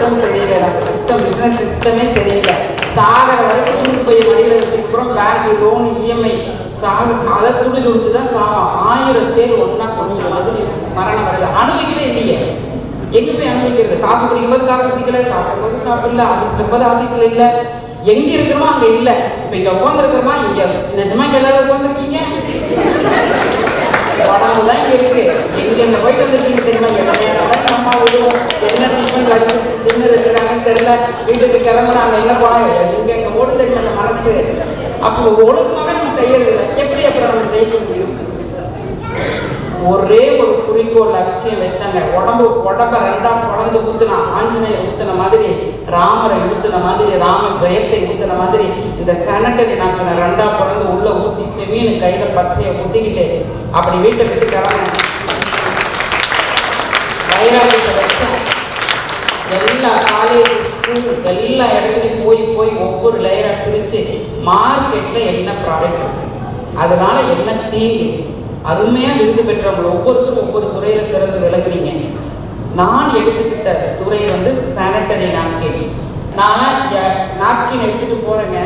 System சரியில்லை நம்ம system business சிஸ்டமே சரியில்லை சாகிற வரைக்கும் துண்டு போய் மடியில் வச்சுக்கிறோம் பேங்க் லோன் இஎம்ஐ சாக அதை துணி துடிச்சு தான் சாகும் ஆயிரம் தேர் ஒன்றா கொஞ்சம் மாதிரி மரணம் வரல. அனுபவிக்கவே இல்லையே. எங்கே போய் அனுபவிக்கிறது? காசு குடிக்கும்போது காசு குடிக்கல சாப்பிடும்போது சாப்பிடல ஆஃபீஸ்ல இருக்கும்போது ஆஃபீஸ்ல இல்லை. எங்க இருக்கிறோமோ அங்க இல்லை. இப்போ இங்க உட்காந்துருக்கிறோமா இங்கே. நிஜமா இங்க எல்லாரும் உட்காந்துருக்கீங்க உடம்பு தான் இங்க இருக்கு. எங்க எங்கே போயிட்டு வந்துருக்கீங்க தெரியுமா எங்க நேரம் தான் அம்மா விடுவோம் என்ன டிஃபன் வச்சு டின்னர் தெரியல. வீட்டுக்கு கிளம்புனாங்க என்ன போனாங்க? எங்க எங்கள் ஓடு தெரியுமா அந்த மனசு. அப்போ ஒழுக்கமாக நம்ம செய்யறது இல்லை. எப்படி அப்புறம் நம்ம ஜெயிக்க முடியும்? ஒரே ஒரு குறிக்கோள் லட்சியம் வச்சாங்க. உடம்பு உடம்ப ரெண்டா குழந்து ஊத்துனா ஆஞ்சநேயர் ஊத்துன மாதிரி ராமரை ஊத்துன மாதிரி ராம ஜெயத்தை ஊத்துன மாதிரி இந்த சானிட்டரி நாக்கனை ரெண்டா குழந்து உள்ள ஊத்தி மீன் கையில பச்சையை ஊத்திக்கிட்டு அப்படி வீட்டை விட்டு கிளம்பினேன் எல்லா காலேஜ் ஸ்கூல் எல்லா இடத்துலையும் போய் போய் ஒவ்வொரு லேயராக பிரித்து மார்க்கெட்டில் என்ன ப்ராடக்ட் இருக்கு? அதனால் என்ன தீங்கு அருமையாக விருது பெற்றவங்க ஒவ்வொருத்தரும் ஒவ்வொரு துறையில் சிறந்து விளங்குனீங்க. நான் எடுத்துக்கிட்ட துறை வந்து சானிட்டரி நாப்கின் நான் நாப்கின் எடுத்துகிட்டு போகிறேங்க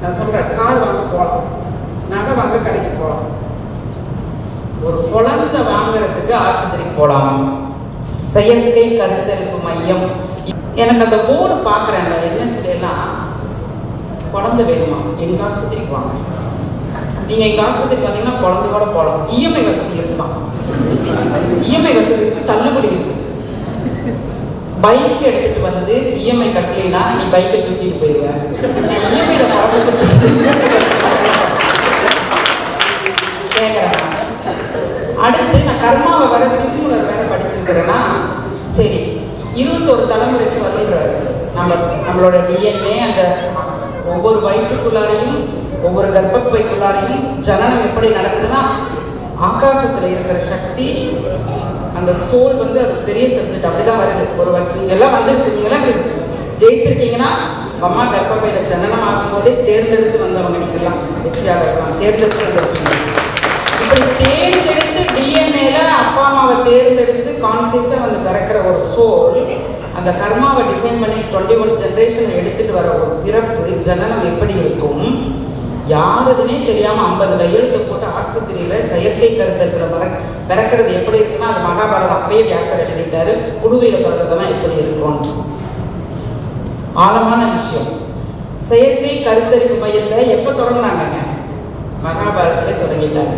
நான் சொல்கிறேன் கார் வாங்க போகலாம் நகை வாங்க கடைக்கு போகலாம் ஒரு குழந்தை வாங்குறதுக்கு ஆஸ்பத்திரிக்கு போகலாம் செயற்கை கருத்தரிப்பு மையம். எனக்கு அந்த போர்டு பார்க்குறேன் அந்த என்எச்ல எல்லாம் குழந்தை வேணுமா? எங்க ஆஸ்பத்திரிக்கு வாங்க. நீங்க எங்க ஆஸ்பத்திரிக்கு வந்தீங்கன்னா குழந்தை கூட போகலாம் இஎம்ஐ வசதி இருக்குமா? இஎம்ஐ வசதி இருக்கு தள்ளுபடி இருக்கு. பைக் எடுத்துட்டு வந்து இஎம்ஐ கட்டலைன்னா நீ பைக்கை தூக்கிட்டு போயிடுவேன் இஎம்ஐல அடுத்து நான் கர்மாவை வர ஒரு தலைமுறைக்கு வந்துடுறாரு நம்ம நம்மளோட டிஎன்ஏ அந்த ஒவ்வொரு வயிற்றுக்குள்ளாரையும் ஒவ்வொரு கர்ப்பப்பைக்குள்ளாரையும் ஜனனம் எப்படி நடக்குதுன்னா ஆகாசத்துல இருக்கிற சக்தி அந்த சோல் வந்து அது பெரிய சப்ஜெக்ட் அப்படிதான் வருது. ஒரு எல்லாம் வந்துருக்கு. ஜெயிச்சிருக்கீங்கன்னா அம்மா கர்ப்பப்பையில ஜனனம் ஆகும்போதே தேர்ந்தெடுத்து வந்தவங்க நீங்கெல்லாம் வெற்றியாக இருக்கலாம். தேர்ந்தெடுத்து வந்த இப்படி தேர்ந்தெடுத்து டிஎன்ஏல அப்பா அம்மாவை தேர்ந்தெடுத்து கான்சியஸா வந்து பிறக்கிற ஒரு சோல் அந்த கர்மாவை டிசைன் பண்ணி டுவெண்ட்டி ஒன் ஜென்ரேஷன் எடுத்துகிட்டு வர ஒரு பிறப்பு ஜனனம் எப்படி இருக்கும்? யாருதுனே தெரியாமல் ஐம்பது கையெழுத்து போட்டு ஆஸ்பத்திரியில் செயற்கை கருத்தருக்கிற பிற பிறக்கிறது எப்படி இருக்குன்னா அது மகாபாரதம் அப்பயே வியாசர் எழுதிட்டாரு. குடுவையில் பிறந்ததெல்லாம் எப்படி இருக்கும்? ஆழமான விஷயம். செயற்கை கருத்தரிப்பு மையத்தை எப்போ தொடங்கினாங்க மகாபாரதத்தில் தொடங்கிட்டாங்க.